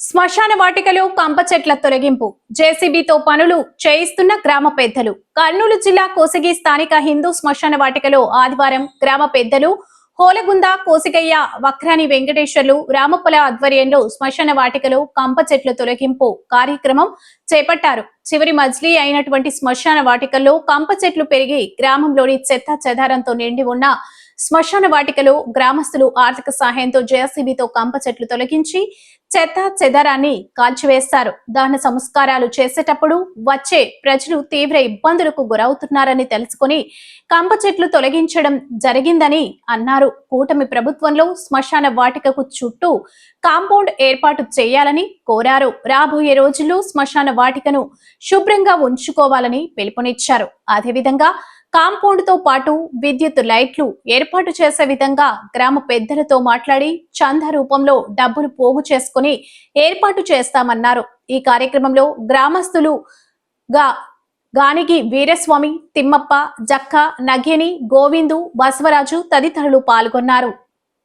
శ్మశాన వాటికలో కంప చెట్ల తొలగింపు. జేసీబీతో పనులు చేయిస్తున్న గ్రామ పెద్దలు. కర్నూలు జిల్లా కోసిగి స్థానిక హిందూ శ్మశాన వాటికలో ఆదివారం గ్రామ పెద్దలు హోలగుంద కోసిగయ్య వక్రాని వెంకటేశ్వర్లు రామప్పల ఆధ్వర్యంలో శ్మశాన వాటికలో కంప చెట్ల తొలగింపు కార్యక్రమం చేపట్టారు. చివరి మజిలీ అయినటువంటి శ్మశాన వాటికల్లో కంప చెట్లు పెరిగి గ్రామంలోని చెత్త చెదారంతో నిండి ఉన్న శ్మశాన వాటికలో గ్రామస్తులు ఆర్థిక సహాయంతో జేసీబీతో కంప చెట్లు తొలగించి చెత్త చెదారాన్ని కాల్చివేస్తారు దహన సంస్కారాలు చేసేటప్పుడు వచ్చే ప్రజలు తీవ్ర ఇబ్బందులకు గురవుతున్నారని తెలుసుకొని కంప చెట్లు తొలగించడం జరిగిందని అన్నారు. కూటమి ప్రభుత్వంలో శ్మశాన వాటికకు చుట్టూ కాంపౌండ్ ఏర్పాటు చేయాలని కోరారు. రాబోయే రోజుల్లో శ్మశాన వాటికను శుభ్రంగా ఉంచుకోవాలని పిలుపునిచ్చారు. అదేవిధంగా కాంపౌండ్తో పాటు విద్యుత్ లైట్లు ఏర్పాటు చేసే విధంగా గ్రామ పెద్దలతో మాట్లాడి చందా రూపంలో డబ్బులు పోగు చేసుకుని ఏర్పాటు చేస్తామన్నారు. ఈ కార్యక్రమంలో గ్రామస్తులు గా గానిగి వీరస్వామి తిమ్మప్ప జక్క నగేని గోవిందు బసవరాజు తదితరులు పాల్గొన్నారు.